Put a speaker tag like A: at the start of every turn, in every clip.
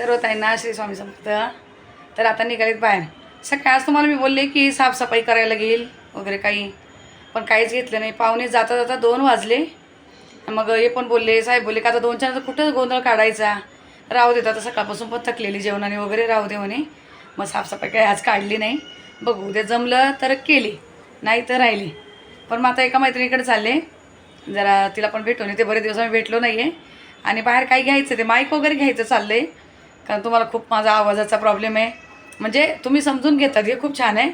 A: सर्व ताईंना श्री स्वामी समर्थ तर आता निघालेत बाहेर. सकाळी आज तुम्हाला मी बोलले की साफसफाई करायला घेईल वगैरे काही. पण काहीच घेतलं नाही. पाहुणे जाता जाता दोन वाजले. मग हे पण बोलले साहेब बोलले का आता दोनच्या नंतर कुठं गोंधळ काढायचा? राहू देत आता सकाळपासून पण थकलेली जेवणाने वगैरे राहू दे म्हणे. मग साफसफाई काही आज काढली नाही. बघू उद्या जमलं तर केली नाही तर राहिली. पण मग आता एका मैत्रिणीकडे चालले. जरा तिला पण भेटून येते. बरेच दिवस आम्ही भेटलो नाही आहे आणि बाहेर काय घ्यायचं ते? माईक वगैरे घ्यायचं चाललं आहे कारण तुम्हाला खूप माझा आवाजाचा प्रॉब्लेम आहे. म्हणजे तुम्ही समजून घेतात हे खूप छान आहे.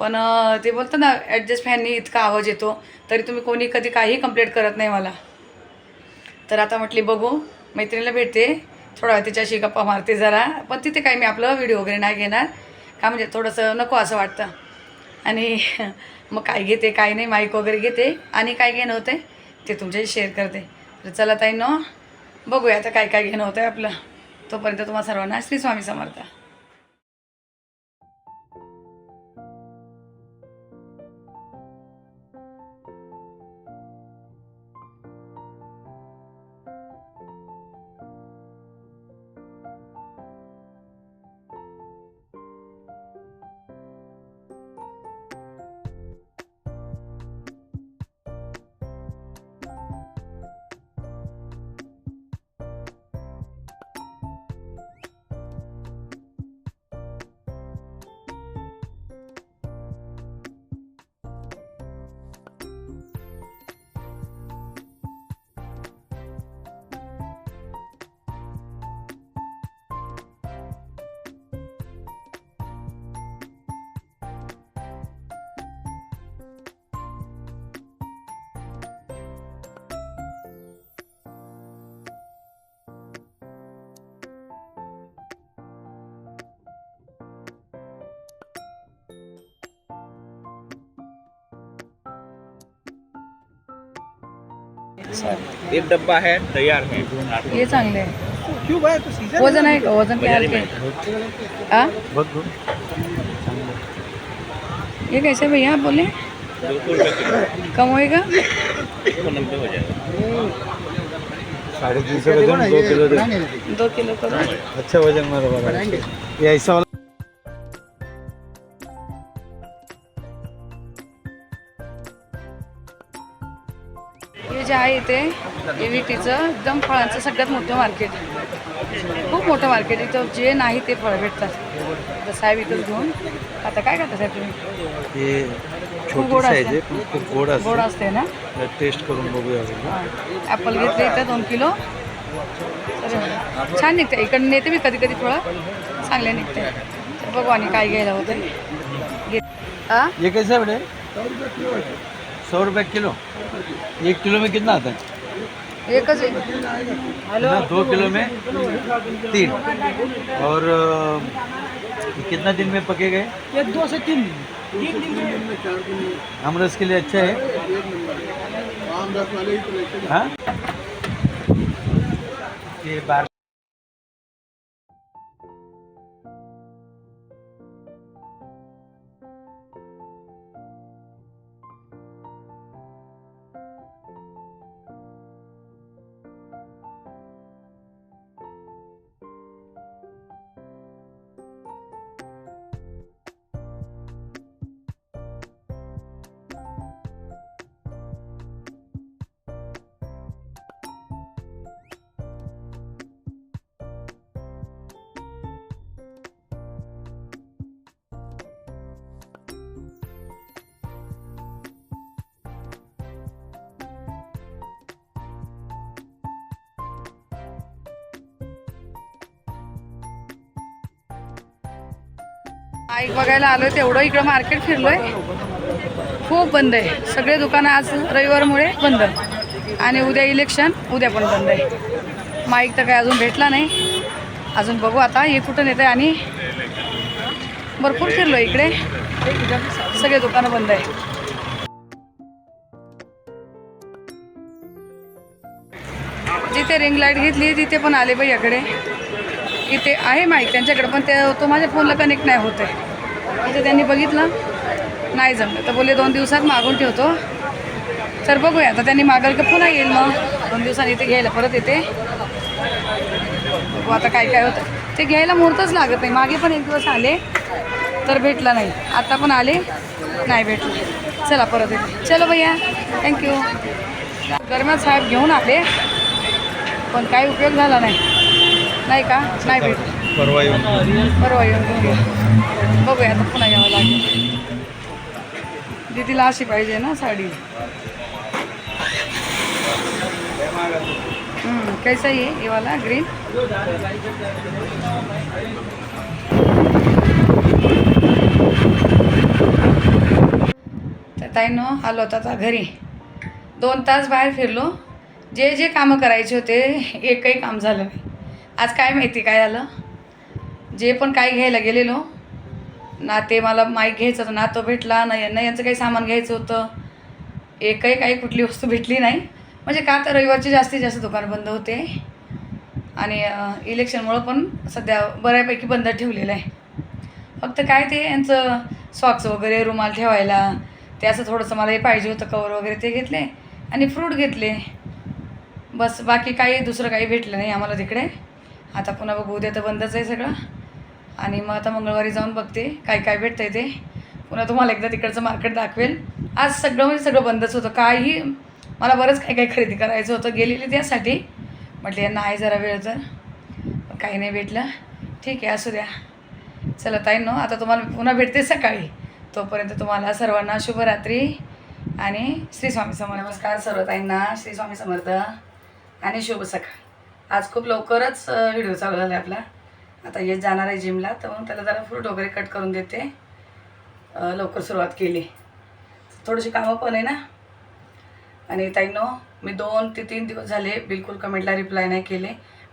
A: पण ते बोलतं ना ॲडजस्ट फॅननी इतका आवाज येतो तरी तुम्ही कोणी कधी काही कंप्लेंट करत नाही मला. तर आता म्हटली बघू मैत्रिणीला भेटते. थोडा वेळ तिच्याशी गप्पा मारते जरा. पण तिथे काही मी आपलं व्हिडिओ वगैरे नाही घेणार. का म्हणजे थोडंसं नको असं वाटतं. आणि मग काय घेते काय नाही माईक वगैरे घेते. आणि काय घेणं होते ते तुमच्याशी शेअर करते. तर चला ताई न बघूया आता काय काय घेणं होतं आहे आपलं. तोपर्यंत तुम्हाला सर्वांना श्री स्वामी समर्थ.
B: एक डब्बा है तैयार है।
A: हे चांगले आहे
C: क्यों भाई तो सीज़न
A: वज़न आहे का वज़न काय आ? ये कैसे भैया आप बोले? कम होएगा?
B: नब्बे हो जाएगा।
C: साढ़े तीन सौ वज़न दो किलो दे।
A: किलो करो
C: अच्छा वज़न मेरा ये ऐसा
A: ए व्ही टीचं एकदम फळांचं सगळ्यात मोठं मार्केट. खूप मोठं मार्केट इथं जे नाही ते फळं भेटतात. तर साहेब इथंच घेऊन. आता काय करता साहेब तुम्ही? खूप
C: छोटी
A: गोड असते.
C: खूप गोड
A: गोड
C: असते
A: ना?
C: टेस्ट करून बघूया
A: ॲपल घेतले इथं दोन किलो. तर छान निघते इकडे नेते मी कधी कधी फळं चांगले निघते तर बघू आणि काय घ्यायला होतं हां
C: ये कैसा बेटे सौ रुपये किलो. एक किलो में कितना आता? है
A: एकच
C: ना, दो किलो में तीन। और कितना दिन में पके गए?
A: ये दो से तीन
C: दिन। हमारे के लिए अच्छा है। हाँ ये बार
A: ऐक बघायला आलो तेवढं इकडं मार्केट फिरलोय. खूप बंद आहे. सगळे दुकानं आज रविवारमुळे बंद. आणि उद्या इलेक्शन उद्या पण बंद आहे. माईक तर काय अजून भेटला नाही. अजून बघू आता हे कुठं आहे आणि भरपूर फिरलो इकडे. सगळे दुकानं बंद आहे. जिथे रिंग लाइट घेतली तिथे पण आले बाई याकडे. इथे आहे माईक त्यांच्याकडे पण ते तो माझ्या फोनला कनेक्ट नाही होत आहे इथे त्यांनी बघितलं. नाही जमलं. तर बोलले दोन दिवसात मागून ठेवतो. तर बघूया. आता त्यांनी मागल का पुन्हा येईल मग. दोन दिवसांनी इथे घ्यायला परत येते. बघू आता काय काय होतं. ते घ्यायला मुहूर्तच लागत नाही. मागे पण एक दिवस आले तर भेटला नाही. आता पण आले नाही भेटलं. चला परत येते. चलो भैया थँक्यू गरम्यात साहेब घेऊन आले पण काही उपयोग झाला नाही. नाही का? नाही भेटलं.
C: परवा येऊन.
A: परवा येऊन बघूया आता पुन्हा यावं लागेल. दीदीला अशी पाहिजे ना साडी. कैसा ये ये वाला ग्रीन ताईनो आलो होता आता घरी. दोन तास बाहेर फिरलो. जे जे कामं करायचे होते एकही काम झालं नाही. आज काय माहिती काय आलं? जे पण काय घ्यायला गेलेलो ना ते मला माईक घ्यायचं होतं ना तो भेटला ना यांना यांचं काही सामान घ्यायचं होतं. एकही काही कुठली वस्तू भेटली नाही. म्हणजे का तर रविवारची जास्तीत जास्त दुकान बंद होते. आणि इलेक्शनमुळं पण सध्या बऱ्यापैकी बंद ठेवलेलं आहे. फक्त काय ते यांचं सॉक्स वगैरे रुमाल ठेवायला ते असं थोडंसं मला हे पाहिजे होतं कवर वगैरे ते घेतले आणि फ्रूट घेतले. बस बाकी काही दुसरं काही भेटलं नाही आम्हाला तिकडे. आता पुन्हा बघू उद्या तर बंदच आहे सगळं. आणि मग आता मंगळवारी जाऊन बघते काय काय भेटतं आहे ते. पुन्हा तुम्हाला एकदा तिकडचं मार्केट दाखवेल. आज सगळं म्हणजे सगळं बंदच होतं. काही मला बरंच काही काही खरेदी करायचं होतं. गेलेली त्यासाठी. म्हटलं यांना आहे जरा वेळ तर. काही नाही भेटलं. ठीक आहे असू द्या. चला ताईंनो आता तुम्हाला पुन्हा भेटते सकाळी. तोपर्यंत तुम्हाला सर्वांना शुभरात्री. आणि श्री स्वामी समर्थ. नमस्कार सर्व ताईंना. श्री स्वामी समर्थ. आणि शुभ सकाळ. आज खूप लवकरच व्हिडिओ चालू झाला आपला. आता येत जाणार आहे जिमला तर मग त्याला जरा फ्रूट वगैरे कट करून देते. लवकर सुरुवात केली. थोडीशी कामं पण आहे ना. आणि ताईंनो मी दोन ते तीन दिवस झाले बिलकुल कमेंटला रिप्लाय नाही केले.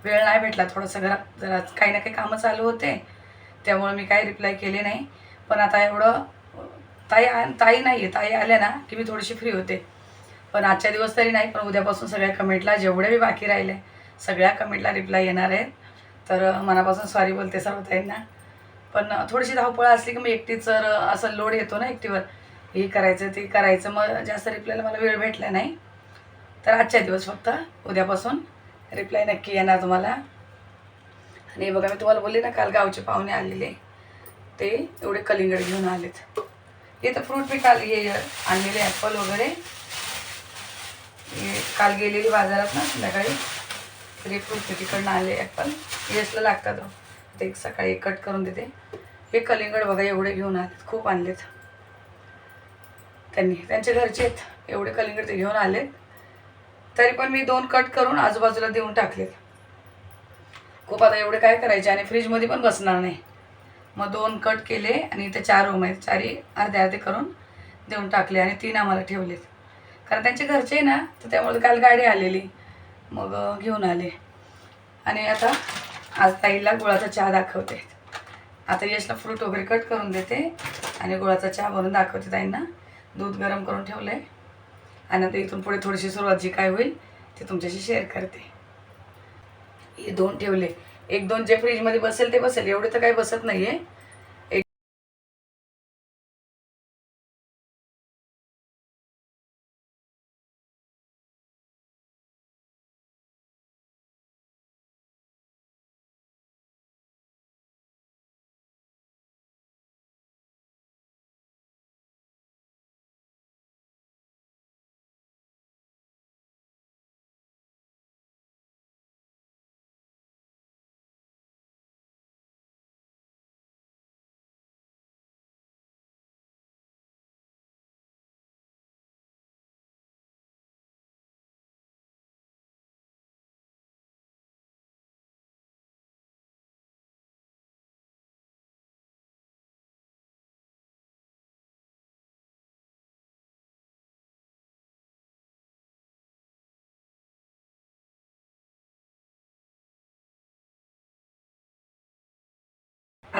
A: वेळ नाही भेटला थोडंसं घरात जरा काही ना काही कामं चालू होते. त्यामुळे मी काही रिप्लाय केले नाही. पण आता एवढं ताई आ ताई नाही आहे ताई आल्या ना की मी थोडीशी फ्री होते. पण आजच्या दिवस तरी नाही पण उद्यापासून सगळ्या कमेंटला जेवढे बी बाकी राहिले सगळ्या कमेंटला रिप्लाय येणार आहेत. तर मनापासून सॉरी बोलते सर्व ताईंना. पण थोडीशी धावपळ असली की मी एकटीच जर असं लोड येतो ना एकटीवर हे करायचं ते करायचं मग जास्त रिप्लायला मला वेळ भेटला नाही. तर आजच्या दिवस फक्त उद्यापासून रिप्लाय नक्की येणार तुम्हाला. आणि बघा मी तुम्हाला बोलले ना काल गावचे पाहुणे आलेले. ते एवढे कलिंगड घेऊन आलेत. हे तर फ्रूट मी काल हे आणलेले ॲपल वगैरे. काल गेलेली बाजारात ना संध्याकाळी. तर हे तिकडनं आले ॲपल यशला लागतात हो. ते एक सकाळी कट करून देते. हे कलिंगड बघा एवढे घेऊन आलेत खूप आणलेत. त्यांनी त्यांच्या घरचे आहेत. एवढे कलिंगड ते घेऊन आलेत. तरी पण मी दोन कट करून आजूबाजूला देऊन टाकलेत. खूप आता एवढे काय करायचे? आणि फ्रीजमध्ये पण बसणार नाही. मग दोन कट केले आणि इथे चार रूम आहेत. चारही अर्धे अर्धे करून देऊन टाकले आणि तीन आम्हाला ठेवलेत. कारण त्यांचे घरचे आहे ना तर त्यामुळे काल गाडी आलेली. मग घेऊन आले. आणि आता आज ताईला गुळाचा चहा दाखवते. आता यशला फ्रूट वगैरे कट करून देते आणि गुळाचा चहा भरून दाखवते ताईंना. दूध गरम करून ठेवलं आहे आणि आता इथून पुढे थोडीशी सुरुवात जी काय होईल ते तुमच्याशी शेअर करते. हे दोन ठेवले. एक दोन जे फ्रीजमध्ये बसेल ते बसेल. एवढे तर काही बसत नाही आहे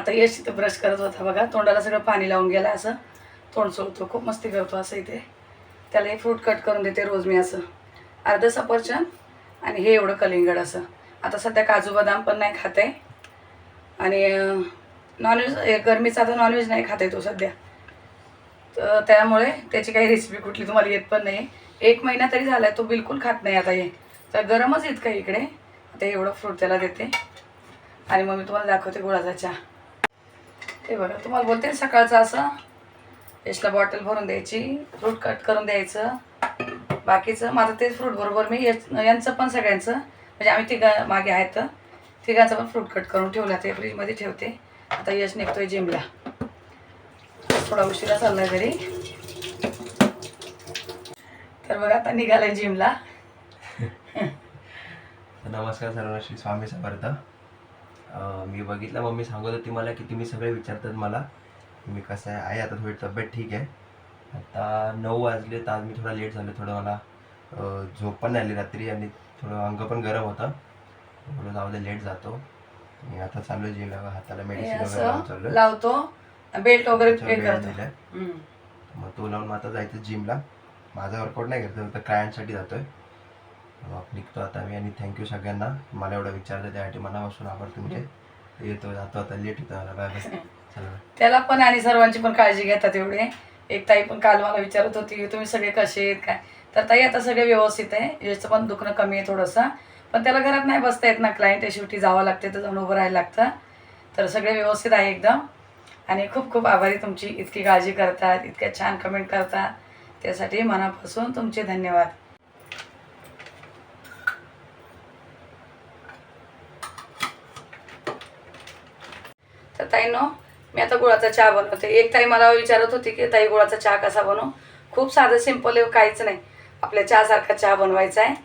A: आता यश तिथं ब्रश करत होता बघा. तोंडाला सगळं पाणी लावून गेला असं. तोंड सोडतो खूप मस्ती करतो असं इथे. त्याला हे फ्रूट कट करून देते रोज मी असं. अर्धं सफरचंद आणि हे एवढं कलिंगड असं. आता सध्या काजू बदाम पण नाही खात आहे. आणि नॉनव्हेज गरमीचा आता नॉनव्हेज नाही खात आहे तो सध्या. तर त्यामुळे त्याची काही रेसिपी कुठली तुम्हाला येत पण नाही. एक महिना तरी झाला आहे तो बिलकुल खात नाही आता हे. तर गरमच इतकं इकडे? आता एवढं फ्रूट त्याला देते. आणि मग मी तुम्हाला दाखवते गुळाचा चहा. ते बघा तुम्हाला बोलते ना सकाळचं असं? यशला बॉटल भरून द्यायची फ्रूट कट करून द्यायचं बाकीचं. माझं तेच फ्रूट बरोबर मी यांचं पण सगळ्यांचं. म्हणजे आम्ही तिघा मागे आहेत. तिघांचं पण फ्रूट कट करून ठेवला ते फ्रीजमध्ये ठेवते. आता यश निघतोय जिमला थोडा उशिरा चाललाय घरी. तर बघा आता निघालाय जिमला
D: नमस्कार सर्वांशी स्वामी समर्थ. मी बघितलं मम्मी सांगत होती मला की तुम्ही सगळे विचारतात मला. मी कसं आहे? आहे आता थोडी तब्येत ठीक आहे. आता नऊ वाजले तर आज मी थोडा लेट झालो थोडं मला झोप पण आली रात्री आणि थोडं अंग पण गरम होतं. म्हणून जाऊ दे लेट जातो. मी आता चाललो जिमला हाताला मेडिसिन वगैरे
A: लावतो बेल्ट वगैरे.
D: मग तो लावून मग आता जायचं जिमला माझा वर्कआउट नाही करतो फक्त क्लायंटसाठी जातोय. मग निघतो आता मी आणि थँक्यू सगळ्यांना. मला एवढं विचारलं त्यासाठी मनापासून आभार तुमचे. येतो जातो आता लेट होतं मला बाय चला.
A: त्याला पण आणि सर्वांची पण काळजी घेतात एवढे. एक ताई पण काल मला विचारत होती तुम्ही सगळे कसे आहेत? काय? तर ताई आता सगळे व्यवस्थित आहे. याचं पण दुखणं कमी आहे थोडंसं. पण त्याला घरात नाही बसता येत ना. क्लायंट शेवटी जावं लागते तर जाऊन उभं राहायला लागतं. तर सगळे व्यवस्थित आहे एकदम. आणि खूप खूप आभारी तुमची. इतकी काळजी करतात इतक्या छान कमेंट करतात. त्यासाठी मनापासून तुमचे धन्यवाद. ताईनो मी आता गुळाचा चहा बनवते. एक ताई मला विचारत होती की ताई गुळाचा चहा कसा बनवू? खूप साधं सिंपल आहे काहीच नाही. आपल्या चहासारखा चहा बनवायचा आहे.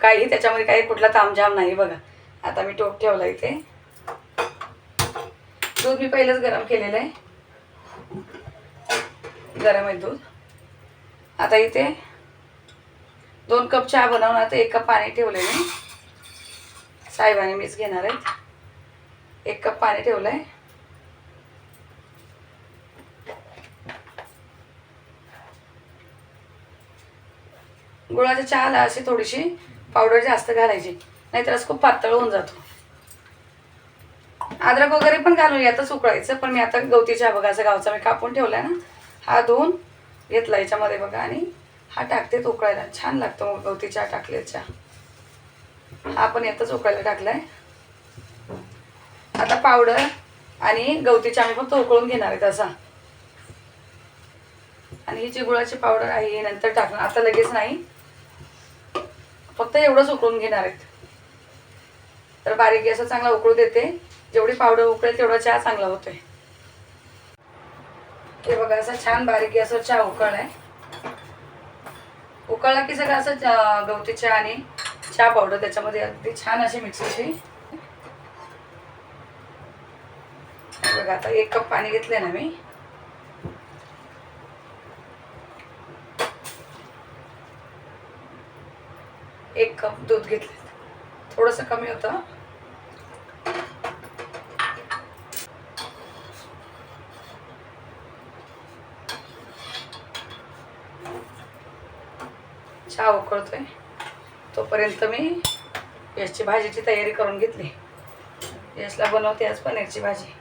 A: काही त्याच्यामध्ये काही कुठला तामझाम नाही बघा. आता मी टोप ठेवला इथे. दूध मी पहिलंच गरम केलेलं आहे. गरम आहे दूध. आता इथे दोन कप चहा बनवणार तर एक कप पाणी ठेवलं मी. साहेबाने मीच घेणार आहेत. एक कप पाणी ठेवलं आहे गुळाच्या चहाला अशी थोडीशी पावडर जास्त घालायची नाहीतर असं खूप पातळ होऊन जातो. अद्रक वगैरे पण घालून यातच उकळायचं पण मी आता गवती चहा बघा असं गावचा मी कापून ठेवला ना हा धुवून घेतला याच्यामध्ये बघा आणि हा टाकते तो उकळायला. छान लागतो मग गवती चहा टाकले चहा हा पण यातच उकळायला टाकलाय. आता पावडर आणि गवती चहा मी फक्त उकळून घेणार आहे तसा. आणि ही जी गुळाची पावडर आहे ही नंतर टाकणार. आता लगेच नाही फक्त एवढंच उकळून घेणार आहेत. तर बारीक असं चांगला उकळू देते. जेवढी पावडर उकळेल तेवढा चहा चांगला होतोय. हे बघा असं छान बारीक गॅसवर चहा उकळलाय. उकळला की सगळं असं गवती चहा आणि चहा पावडर त्याच्यामध्ये अगदी छान अशी मिक्स होते बघा आता एक कप पाणी घेतले ना मी. एक कप दूध घेतले थोडंसं कमी होतं. चहा उकळतोय. तोपर्यंत मी याची भाजीची तयारी करून घेतली. यशला बनवते आज पनीरची भाजी.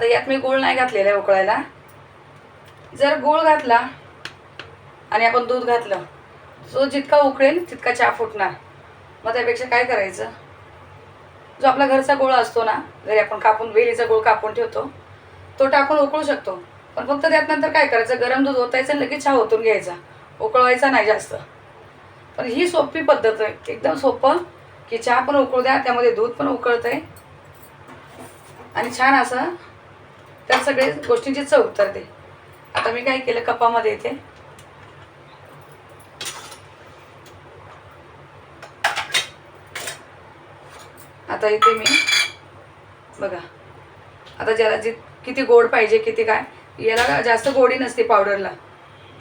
A: आता यात मी गूळ नाही घातलेला आहे उकळायला. जर गूळ घातला आणि आपण दूध घातलं जो जितका उकळेल तितका चहा फुटणार. मग त्यापेक्षा काय करायचं? जो आपला घरचा गोळा असतो ना घरी आपण कापून वेलीचा गोळ कापून ठेवतो तो टाकून उकळू शकतो. पण फक्त त्यात नंतर काय करायचं? गरम दूध ओतायचं आणि लगेच चहा ओतून घ्यायचा. उकळवायचा नाही जास्त. पण ही सोपी पद्धत आहे. एकदम सोपं की चहा पण उकळू द्या त्यामध्ये दूध पण उकळतंय. आणि छान असं त्या सगळे गोष्टींची चव उतरते आता मी काय केलं? कपामध्ये इथे आता इथे मी बघा. आता ज्याला जी किती गोड पाहिजे किती काय याला जास्त गोडी नसते पावडरला.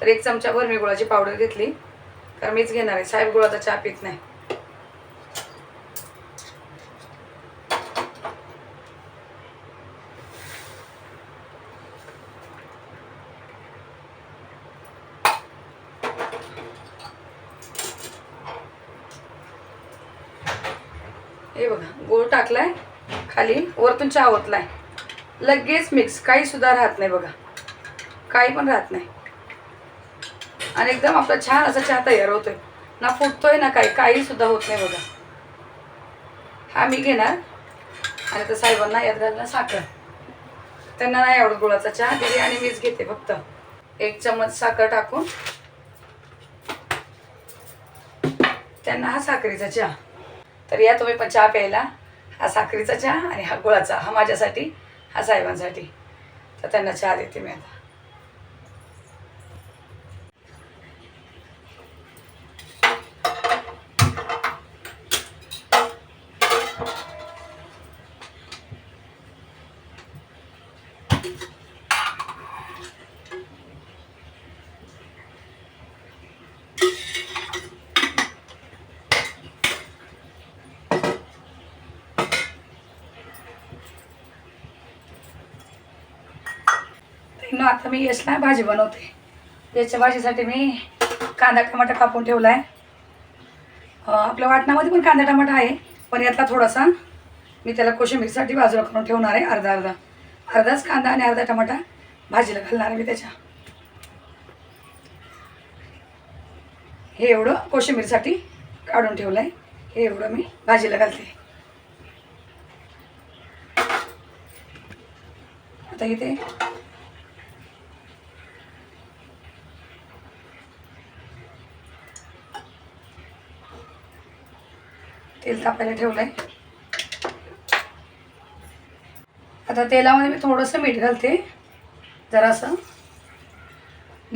A: तर एक चमचाभर मी गुळाची पावडर घेतली. कारण मीच घेणार आहे. साहेब गुळाचा चहा पित नाही हे बघा गोळ टाकलाय खाली वरतून चहा ओतलाय लगेच मिक्स काही सुद्धा राहत नाही बघा. काही पण राहत नाही. आणि एकदम आपला छान असा चहा तयार होतोय. ना फुटतोय ना काही. काही सुद्धा होत नाही बघा. हा मी घेणार. आणि तर साहेबांना यात घालणार साखर. त्यांना नाही आवडत गुळाचा चहा. दिली आणि मीच घेते फक्त. एक चम्मच साखर टाकून. त्यांना हा साखरेचा चहा. तर या तुम्ही पण चहा प्यायला. हा साखरेचा चहा आणि हा गुळाचा हा माझ्यासाठी हा साहेबांसाठी. तर त्यांना चहा देते मी आता. आता मी यशला भाजी बनवते. याच्या भाजीसाठी मी कांदा टमाटा कापून ठेवला आहे आपल्या वाटणामध्ये पण कांदा टमाटा आहे पण यातला थोडासा मी त्याला कोशिंबीरसाठी बाजूला करून ठेवणार आहे अर्धा अर्धा. अर्धाच कांदा आणि अर्धा टमाटा भाजीला घालणार आहे मी त्याच्या. हे एवढं कोशिंबीरसाठी काढून ठेवलं आहे हे एवढं मी भाजीला घालते. आता इथे तेल तापायला ठेवलं आहे आता तेलामध्ये मी थोडंसं मीठ घालते. जरासं.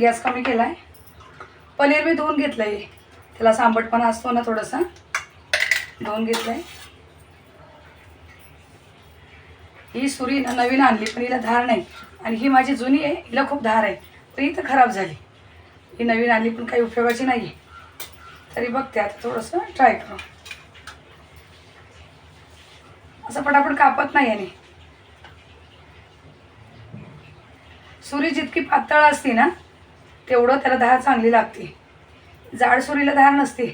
A: गॅस कमी केला आहे पनीर मी धुवून घेतलं आहे त्याला सांबटपणा असतो ना थोडासा. धुवून घेतलं आहे ही सुरी ना नवीन आणली पण हिला धार नाही. आणि ही माझी जुनी आहे हिला खूप धार आहे. पण ही तर खराब झाली. ही नवीन आणली पण काही उपयोगाची नाही आहे तरी बघते आता थोडंसं ट्राय करू. असं पटापट कापत नाही याने. सुरी जितकी पातळ असते ना तेवढं त्याला धार चांगली लागते. जाड सुरीला धार नसते.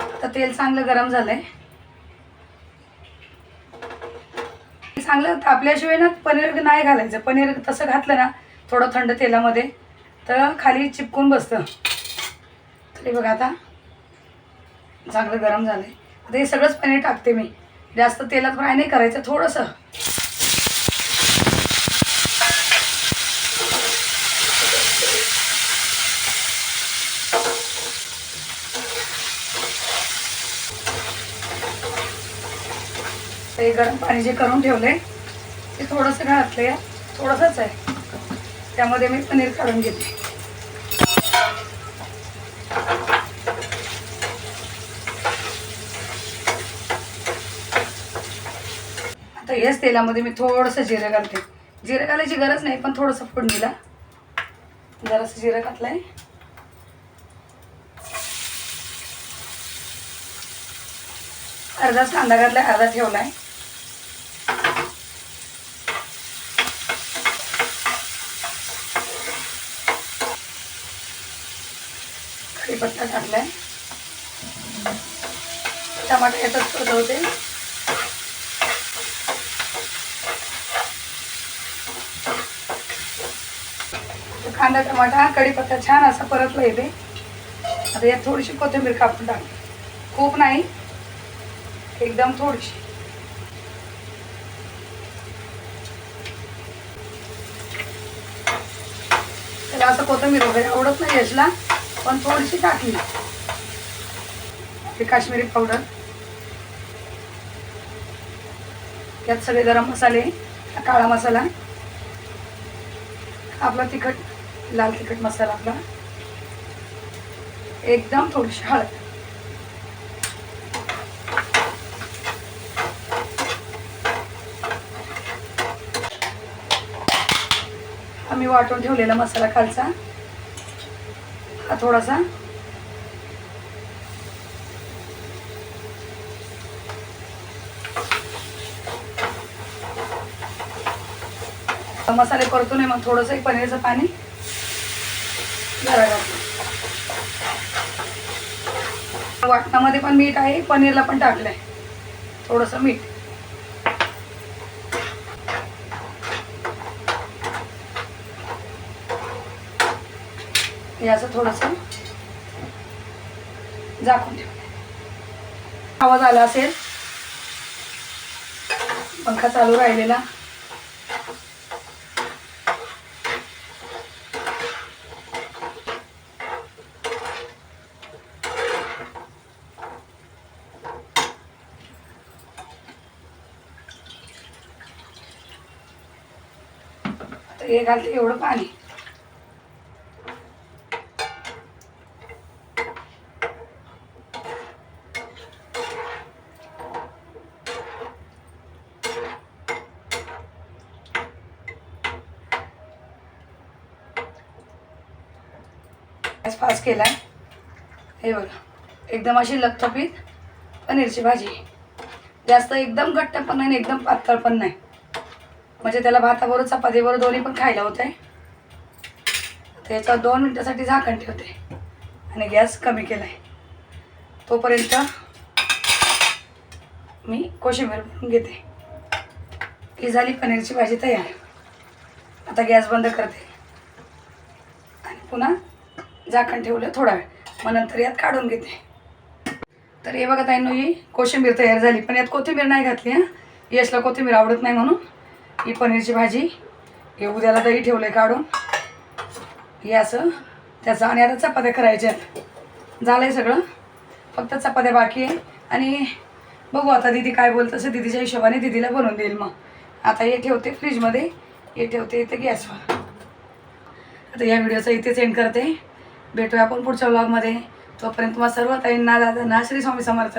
A: आता तेल चांगलं गरम झालंय. चांगलं तापल्याशिवाय ना पनीर नाही घालायचं. पनीर तसं घातलं ना थोडं थंड तेलामध्ये तर खाली चिपकून बसतं. तरी बघा आता चांगलं गरम झालं आहे आता हे सगळंच पनीर टाकते मी. जास्त तेलात फ्राय नाही करायचं थोडंसं. गरम पाणी जे करून ठेवले ते थोडंसं घातलं या थोडंसंच आहे. त्यामध्ये मी पनीर काढून घेते. आता याच तेलामध्ये मी थोडंसं जिरं घालते. जिरं घालायची गरज नाही पण थोडंसं फोडणीला. जरासं जिरं घातलंय. अर्धाच कांदा घातलाय अर्धा ठेवलाय. कढीपत्ता टाकलाय. टमाटर यातच परतवते कांदा टमाटा कढीपत्ता छान असा परतला येते आता यात थोडीशी कोथिंबीर कापून टाकते. खूप नाही एकदम थोडीशी. त्याला असं कोथिंबीर वगैरे आवडत नाही याचला पण थोडीशी टाकली. ते काश्मीरी पावडर त्यात सगळे गरम मसाले काळा मसाला आपला तिखट लाल तिखट मसाला आपला. एकदम थोडीशी हळद. आम्ही वाटून ठेवलेला मसाला खालचा. थोडासा. मसाले परतून नाही मग थोडंसं एक पनीरचं पाणी जरा घातलं. वाटणामध्ये पण मीठ आहे पनीरला पण टाकलं आहे थोडंसं मीठ. हे असं थोडंसं झाकून ठेवलं आवाज आला असेल? पंखा चालू राहिलेला. हे घालते एवढं पाणी. केला आहे केला हे बघा एकदम अशी लथपीत पनीरची भाजी. जास्त एकदम घट्ट पण नाही आणि एकदम पातळ पण नाही. म्हणजे त्याला भाताबरोबर चपातीबरोबर दोन्ही पण खायला होत आहे त्याच्यावर दोन मिनटासाठी झाकण ठेवते. आणि गॅस कमी केला आहे तोपर्यंत मी कोशिंबीर बनवून घेते. ही झाली पनीरची भाजी तयार. आता गॅस बंद करते. आणि पुन्हा झाकण ठेवलं थोडा वेळ. मग नंतर यात काढून घेते. तर हे बघा ताईंनो ही कोशिंबीर तयार झाली. पण यात कोथिंबीर नाही घातली हां. यशला कोथिंबीर आवडत नाही म्हणून ही पनीरची भाजी हे उद्याला दही ठेवलं आहे काढून. हे असं त्याचं आणि आता चपात्या करायच्या आहेत. झालं आहे सगळं. फक्त चपात्या बाकी आहे. आणि बघू आता दीदी काय बोलत असं दीदीच्या हिशोबाने दीदीला बनवून देईल मग. आता हे ठेवते फ्रीजमध्ये. हे ठेवते इथे गॅसवर. आता या व्हिडिओचा इथेच एंड करते. भेटूया आपण पुढच्या ब्लॉगमध्ये तोपर्यंत तुम्हाला सर्व ताईंना दादांना श्री स्वामी समर्थ.